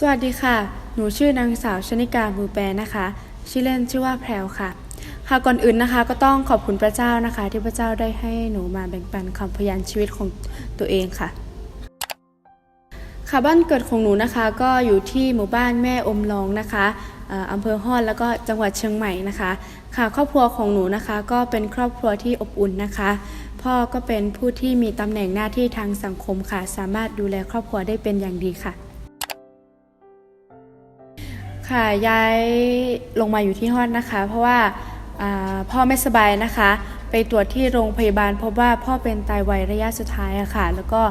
สวัสดีค่ะ หนูชื่อนางสาวชนิกามือแปรนะคะ ชื่อเล่นชื่อว่าแพรวค่ะ ค่ะก่อนอื่นนะคะ ก็ต้องขอบคุณพระเจ้านะคะ ที่พระเจ้าได้ให้หนูมาแบ่งปันคำพยานชีวิตของตัวเองค่ะ ค่ะบ้านเกิดของหนูนะคะ ก็อยู่ที่หมู่บ้านแม่อมลองนะคะอ่ออำเภอฮอดแล้วก็จังหวัดเชียงใหม่นะคะ ค่ะครอบครัวของหนูนะคะก็เป็นครอบครัวที่อบอุ่นนะคะ พ่อก็เป็นผู้ที่มีตำแหน่งหน้าที่ทางสังคมค่ะ สามารถดูแลครอบครัวได้เป็นอย่างดีค่ะ ค่ะย้ายลงมาอยู่ที่ฮอดนะคะ เพราะว่าพ่อไม่สบายนะคะ ไปตรวจที่โรงพยาบาลพบว่าพ่อเป็นไตวายระยะสุดท้ายอะค่ะ แล้วก็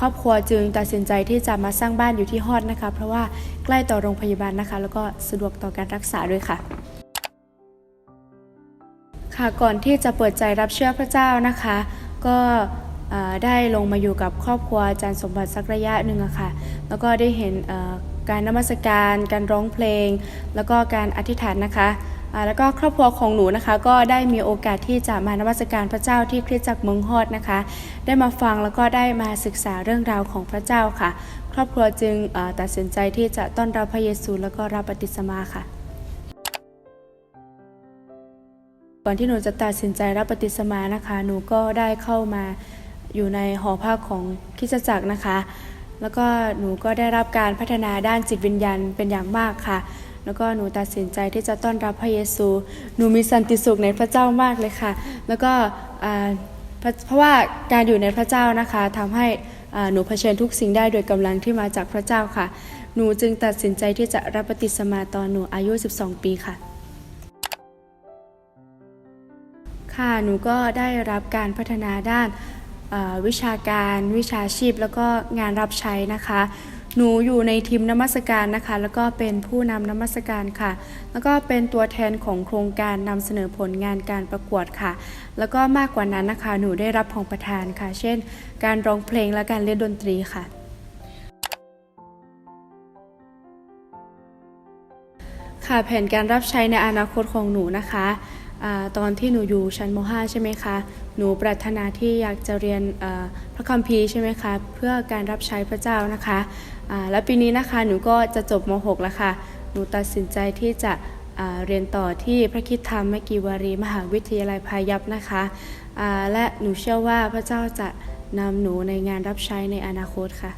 ครอบครัวจึงตัดสินใจที่จะมาสร้างบ้านอยู่ที่ฮอดนะคะ เพราะว่าใกล้ต่อโรงพยาบาลนะคะ แล้วก็สะดวกต่อการรักษาด้วยค่ะ ค่ะก่อนที่จะเปิดใจรับเชื่อพระเจ้านะคะ ก็ได้ลงมาอยู่กับครอบครัวอาจารย์สมบัติสักระยะหนึ่งอะค่ะ แล้วก็ได้เห็นการนมัสการ การร้องเพลง แล้วก็การอธิษฐานนะคะแล้วก็ครอบครัวของหนูนะคะก็ได้มีโอกาสที่จะมานมัสการพระเจ้าที่คริสตจักรเมืองฮอดนะคะ ได้มาฟังแล้วก็ได้มาศึกษาเรื่องราวของพระเจ้าค่ะ ครอบครัวจึงตัดสินใจที่จะต้อนรับพระเยซูแล้วก็รับบัพติศมาค่ะก่อนที่หนูจะตัดสินใจรับปฏิสมานะคะ หนูก็ได้เข้ามาอยู่ในหอพักของคริสตจักรนะคะ แล้วก็หนูก็ได้รับการพัฒนาด้านจิตวิญญาณเป็นอย่างมากค่ะ แล้วก็หนูตัดสินใจที่จะต้อนรับพระเยซู หนูมีสันติสุขในพระเจ้ามากเลยค่ะ แล้วก็เพราะว่าการอยู่ในพระเจ้านะคะทำให้หนูเผชิญทุกสิ่งได้โดยกำลังที่มาจากพระเจ้าค่ะ หนูจึงตัดสินใจที่จะรับปฏิสมาตอนหนูอายุ 12 ปีค่ะค่ะ หนูก็ได้รับการพัฒนาด้าน วิชาการวิชาชีพ แล้วก็งานรับใช้นะคะ หนูอยู่ในทีมนมัสการนะคะ แล้วก็เป็นผู้นำนมัสการค่ะ แล้วก็เป็นตัวแทนของโครงการนำเสนอผลงานการประกวดค่ะ แล้วก็มากกว่านั้นนะคะ หนูได้รับของประทานค่ะ เช่น การร้องเพลงและการเล่นดนตรีค่ะค่ะแผนการรับใช้ในอนาคตของหนูนะคะ ตอนที่หนูอยู่ชั้นม .5 ใช่ไหมคะ หนูปรารถนาที่อยากจะเรียนพระคัมภีร์ใช่ไหมคะ เพื่อการรับใช้พระเจ้านะคะและปีนี้นะคะหนูก็จะจบม .6 แล้วค่ะ หนูตัดสินใจที่จะเรียนต่อที่พระคิดธรรมมกีวารีมหาวิทยาลัยพายัพนะคะและหนูเชื่อว่าพระเจ้าจะนำหนูในงานรับใช้ในอนาคตค่ะ